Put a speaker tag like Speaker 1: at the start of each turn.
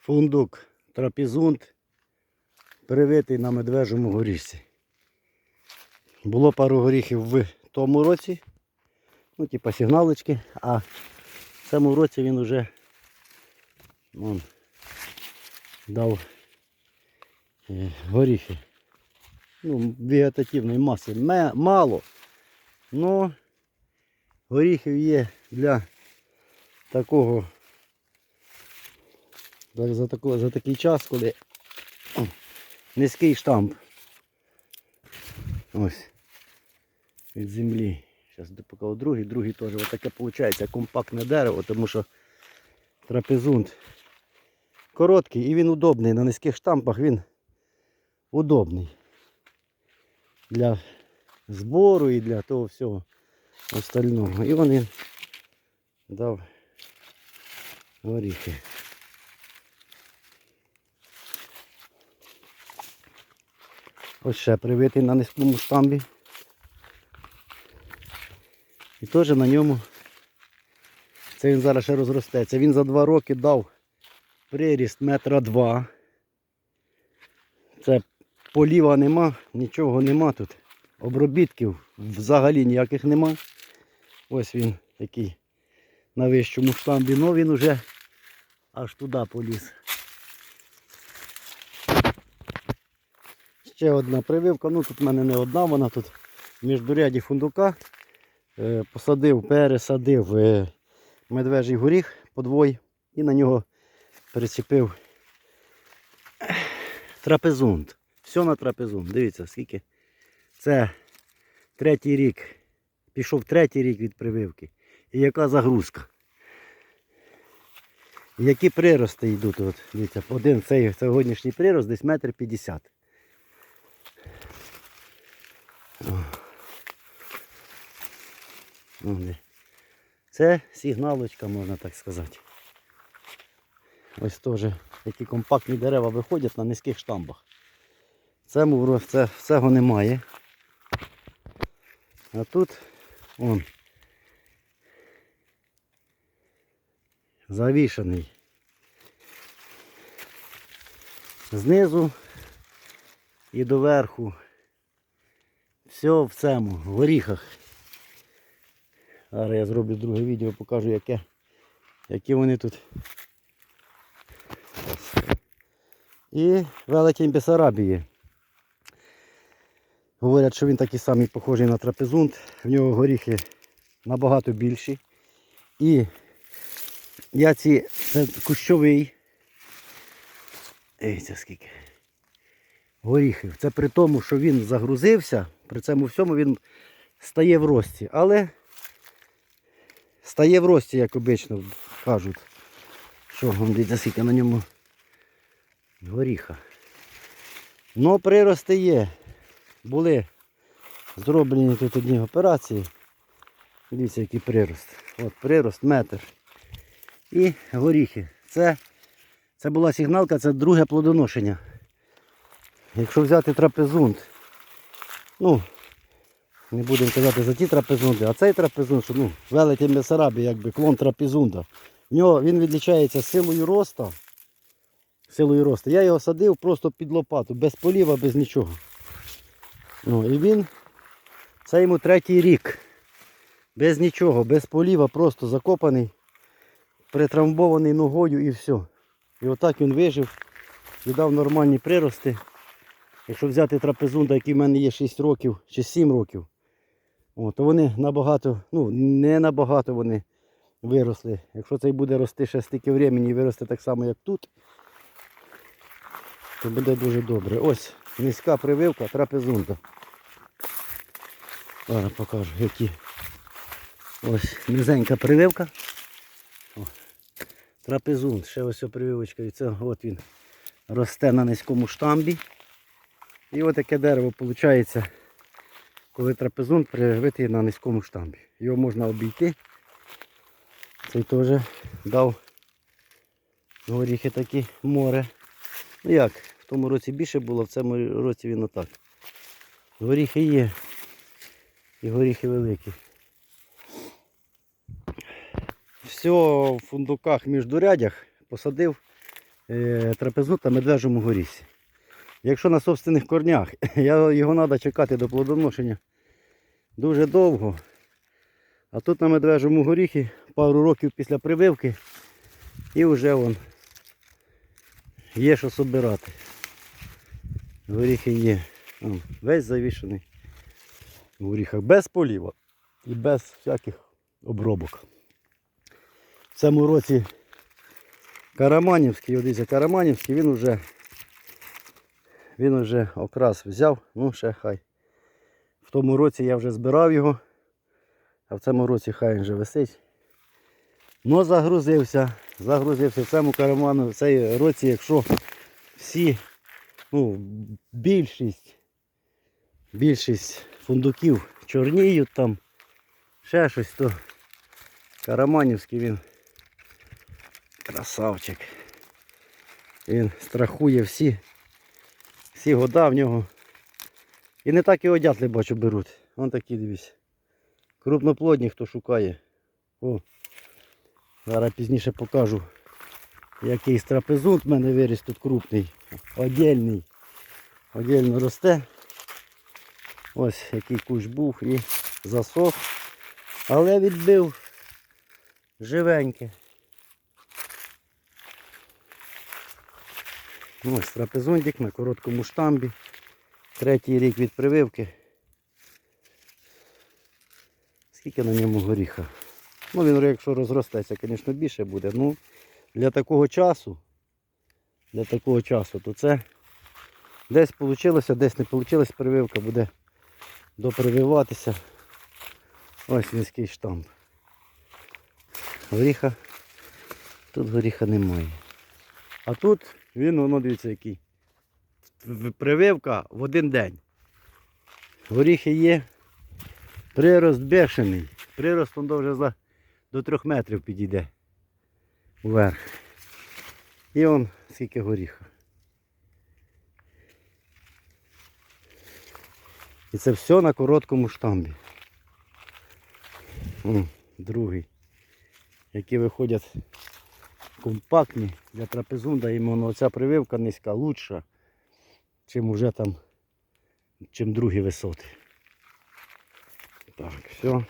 Speaker 1: фундук трапізунт, привитий на медвежому горішці. Було пару горіхів в тому році, ну, типа сигналочки, а в цьому році він вже вон, дав е, горіхи. Ну, вегетативної маси мало. Ну, горіхів є для такого за, за, тако- за такий час, коли низький штамп. Ось. Від землі. Зараз покажу другий, другий теж отаке виходить компактне дерево, тому що трапезунт короткий і він удобний. На низьких штампах він удобний. Для збору і для того всього остального. І вони дав горіхи. Ось ще привитий на низькому штамбі. І теж на ньому це він зараз ще розростеться. Він за два роки дав приріст метра два. Це поліва нема, нічого нема тут. Обробітків взагалі ніяких нема. Ось він такий на вищому штамбі, але він уже аж туди поліз. Ще одна прививка, ну тут в мене не одна, вона тут в міждуряді фундука. Е, Посадив, пересадив е, медвежий горіх подвой і на нього причепив трапезунт. Все на трапезунт. Дивіться, скільки. Це третій рік. Пішов третій рік від прививки. І яка загрузка. Які прирости йдуть. От, дивіться, один цей сьогоднішній прирост десь метр п'ятдесят. О, де. Це сигналочка, можна так сказати. Ось теж які компактні дерева виходять на низьких штамбах. Це, цього немає. А тут он завішаний. Знизу і доверху. Все в цьому, в горіхах. Зараз я зроблю друге відео, покажу яке, які вони тут. І велетень Бесарабії. Говорять, що він такий самий похожий на трапезунт. В нього горіхи набагато більші. І я ці кущовий. Ей, це скільки. Горіхів. Це при тому, що він загрузився, при цьому всьому він стає в рості. Але стає в рості, як обично кажуть. Що, дивіться, скільки на ньому горіха. Ну, прирости є. Були зроблені тут одні операції. Дивіться, який прирост. От прирост метр. І горіхи. Це, це була сигналка, це друге плодоношення. Якщо взяти трапезунт, ну, не будемо казати за ті трапезунти, а цей трапезунт, що ну, велетень Бесарабі, якби клон трапезунта. В нього він відлічається силою росту. Силою росту. Я його садив просто під лопату, без поліва, без нічого. Ну, і він, це йому третій рік. Без нічого, без поліва, просто закопаний, притрамбований ногою і все. І отак він вижив і дав нормальні прирости. Якщо взяти трапезунда, який в мене є 6 років чи 7 років, о, то вони набагато, ну не набагато вони виросли. Якщо цей буде рости ще стільки времени і виросте так само, як тут, то буде дуже добре. Ось низька прививка трапезунда. Зараз покажу, які. Ось низенька прививка. О, трапезунт, ще ось прививочка. І це от він росте на низькому штамбі. І ось таке дерево виходить, коли трапезунт привитий на низькому штамбі. Його можна обійти. Цей теж дав горіхи такі море. Ну як, в тому році більше було, в цьому році він отак. Горіхи є. І горіхи великі. Все в фундуках міждурядях посадив е, трапезну та медвежому горісі. Якщо на собственних корнях, його треба чекати до плодоношення дуже довго. А тут на медвежому горіхі пару років після прививки і вже вон є що собирати. Горіхи є. Вон, весь завішений в горіхах. Без поліва і без всяких обробок. В цьому році Караманівський, дивіться, Караманівський, він вже він вже окрас взяв, ну ще хай. В тому році я вже збирав його, а в цьому році хай він вже висить. Ну загрузився, загрузився в цьому караману, в цій році, якщо всі, ну, більшість, більшість фундуків чорніють там, ще щось, то Караманівський він красавчик. Він страхує всі, всі года в нього. І не так і одятли бачу беруть. Вон такі дивіться. Крупноплодні, хто шукає. О, зараз пізніше покажу. Який страпезунт в мене виріс тут крупний. Одільний. Одільно росте. Ось який кущ був і засох. Але відбив живеньке. Ось трапезундик на короткому штамбі. Третій рік від прививки. Скільки на ньому горіха? Ну він якщо розростеться, звісно, більше буде. Ну, для такого часу, для такого часу, то це десь вийшло, десь не вийшло, прививка буде допрививатися. Ось який штамп. Горіха. Тут горіха немає. А тут він, воно дивіться який. Прививка в один день. Горіхи є. Прирост бешений. Прирост вже за, до трьох метрів підійде вверх. І он скільки горіха. І це все на короткому штамбі. О, другий. Які виходять компактні для трапезунда, іменно оця прививка низька, лучша, чим уже там, чим другі висоти. Так, все.